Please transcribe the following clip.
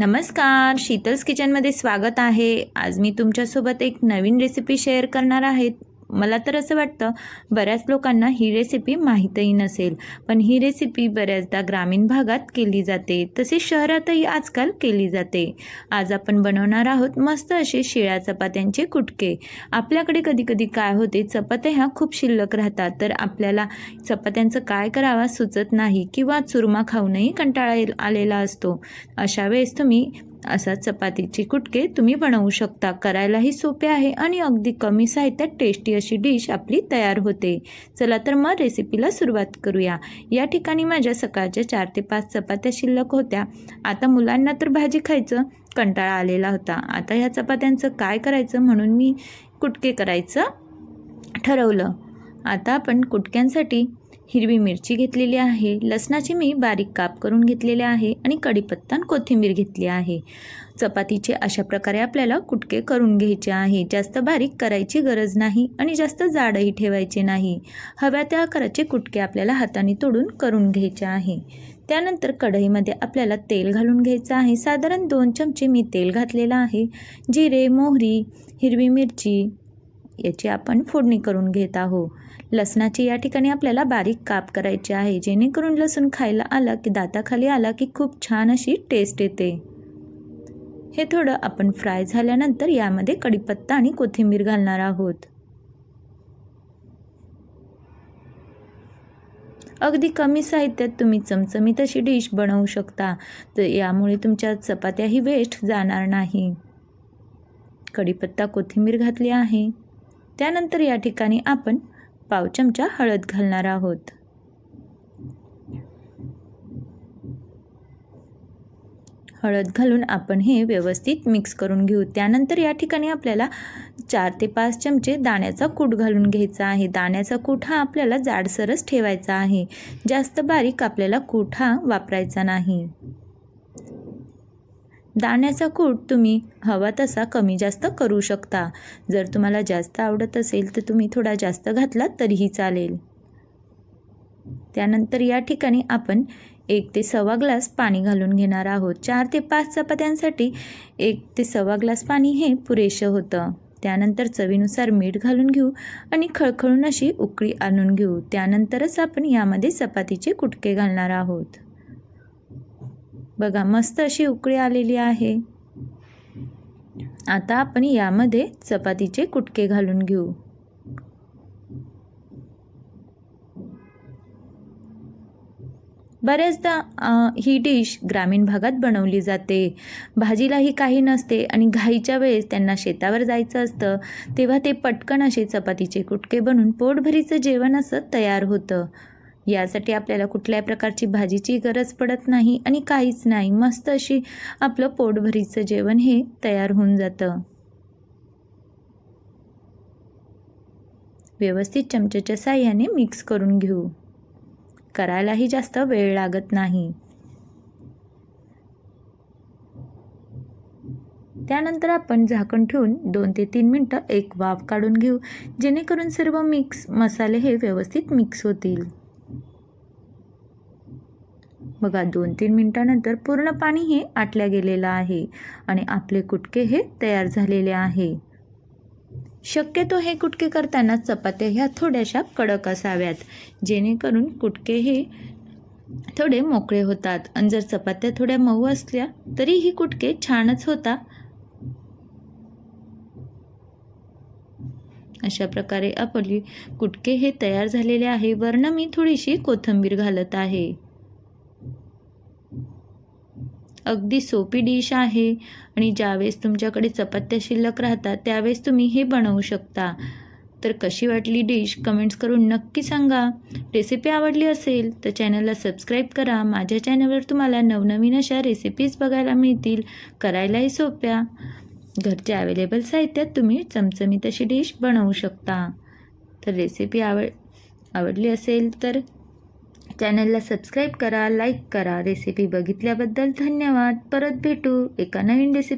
नमस्कार शीतल्स किचनमध्ये स्वागत आहे. आज मी तुमच्यासोबत एक नवीन रेसिपी शेअर करणार आहे. मला तर असं वाटतं बऱ्याच लोकांना ही रेसिपी माहीतही नसेल. पण ही रेसिपी बऱ्याचदा ग्रामीण भागात केली जाते. तसेच शहरातही आजकाल केली जाते. आज आपण बनवणार आहोत मस्त असे शिळ्या चपात्यांचे कुटके. आपल्याकडे कधी कधी काय होते चपात्या ह्या खूप शिल्लक राहतात. तर आपल्याला चपात्यांचं काय करावा सुचत नाही किंवा चुरमा खाऊनही कंटाळा आलेला असतो. अशा वेळेस तुम्ही असा चपातीचे कुटके तुम्ही बनवू शकता. करायलाही सोपे आहे आणि अगदी कमी साहित्यात टेस्टी अशी डिश आपली तयार होते. चला तर मग रेसिपीला सुरुवात करूया. या ठिकाणी माझ्या सकाळच्या चार ते पाच चपात्या शिल्लक होत्या. आता मुलांना तर भाजी खायचं कंटाळा आलेला होता. आता ह्या चपात्यांचं काय करायचं म्हणून मी कुटके करायचं ठरवलं. आता आपण कुटक्यांसाठी हिरवी मिरची घेतलेली आहे लसणाची मी बारीक काप करून घेतलेले आहे आणि कढीपत्ता आणि कोथिंबीर घेतली आहे. चपातीचे अशा प्रकारे आपल्याला कुटके करून घ्यायचे आहे. जास्त बारीक करायची गरज नाही आणि जास्त जाडही ठेवायचे नाही. हव्या त्या आकाराचे कुटके आपल्याला हाताने तोडून करून घ्यायचे आहे. त्यानंतर कढईमध्ये आपल्याला तेल घालून घ्यायचं आहे. साधारण दोन चमचे मी तेल घातलेलं आहे. जिरे मोहरी हिरवी मिरची याची आपण फोडणी करून घेत आहोत. लसणाची या ठिकाणी आपल्याला बारीक काप करायची आहे. जेणेकरून लसूण खायला आला की दाताखाली आला की खूप छान अशी टेस्ट येते. हे थोडं आपण फ्राय झाल्यानंतर यामध्ये कढीपत्ता आणि कोथिंबीर घालणार आहोत. अगदी कमी साहित्यात तुम्ही चमचमीत अशी डिश बनवू शकता. तर यामुळे तुमच्या चपात्याही वेस्ट जाणार नाही. कढीपत्ता कोथिंबीर घातली आहे. त्यानंतर या ठिकाणी आपण पाव चमचा हळद घालणार आहोत. हळद घालून आपण हे व्यवस्थित मिक्स करून घेऊ. त्यानंतर या ठिकाणी आपल्याला चार ते पाच चमचे दाण्याचा कूट घालून घ्यायचा आहे. दाण्याचा कूट हा आपल्याला जाडसरच ठेवायचा आहे. जास्त बारीक आपल्याला कूट हा वापरायचा नाही. दाण्याचा कूट तुम्ही हवा तसा कमी जास्त करू शकता. जर तुम्हाला जास्त आवडत असेल तर तुम्ही थोडा जास्त घातला तरीही चालेल. त्यानंतर या ठिकाणी आपण एक ते सव्वा ग्लास पाणी घालून घेणार आहोत. चार ते पाच चपात्यांसाठी एक ते सव्वा ग्लास पाणी हे पुरेसं होतं. त्यानंतर चवीनुसार मीठ घालून घेऊ आणि खळखळून अशी उकळी आणून घेऊ. त्यानंतरच आपण यामध्ये चपातीचे कुटके घालणार आहोत. बघा मस्त अशी उकळी आलेली आहे. आता आपण यामध्ये चपातीचे कुटके घालून घेऊ. बऱ्याचदा ही डिश ग्रामीण भागात बनवली जाते. भाजीलाही काही नसते आणि घाईच्या वेळेस त्यांना शेतावर जायचं असतं. तेव्हा ते पटकन असे चपातीचे कुटके बनवून पोटभरीचं जेवण असं तयार होतं. यासाठी आपल्याला कुठल्याही प्रकारची भाजीची गरज पडत नाही आणि काहीच नाही. मस्त अशी आपलं पोटभरीचं जेवण हे तयार होऊन जातं. व्यवस्थित चमच्याच्या साह्याने मिक्स करून घेऊ. करायलाही जास्त वेळ लागत नाही. त्यानंतर आपण झाकण ठेवून दोन ते तीन मिनटं एक वाफ काढून घेऊ. जेणेकरून सर्व मिक्स मसाले हे व्यवस्थित मिक्स होतील. बघा दोन तीन मिनटानंतर पूर्ण पाणी हे आटल्या गेलेलं आहे आणि आपले कुटके हे तयार झालेले आहे. शक्यतो हे कुटके करताना चपात्या ह्या थोड्याशा कडक असाव्यात जेणेकरून कुटके हे थोडे मोकळे होतात. आणि जर चपात्या थोड्या मऊ असल्या तरी ही कुटके छानच होता. अशा प्रकारे आपली कुटके हे तयार झालेले आहे. वरनं मी थोडीशी कोथिंबीर घालत आहे. अगदी सोपी डिश आहे. आणि ज्यावेळेस तुमच्याकडे चपात्या शिल्लक राहतात त्यावेळेस तुम्ही हे बनवू शकता. तर कशी वाटली डिश? कमेंट्स करून नक्की सांगा. रेसिपी आवडली असेल तर चॅनलला सबस्क्राईब करा. माझ्या चॅनलवर तुम्हाला नवनवीन अशा रेसिपीज बघायला मिळतील. करायलाही सोप्या. घरच्या अवेलेबल साहित्यात तुम्ही चमचमीत अशी डिश बनवू शकता. तर रेसिपी आवड आवडली असेल तर चॅनलला सबस्क्राईब करा लाईक करा रेसिपी बघितल्याबद्दल धन्यवाद. परत भेटू एका नवीन रेसिपी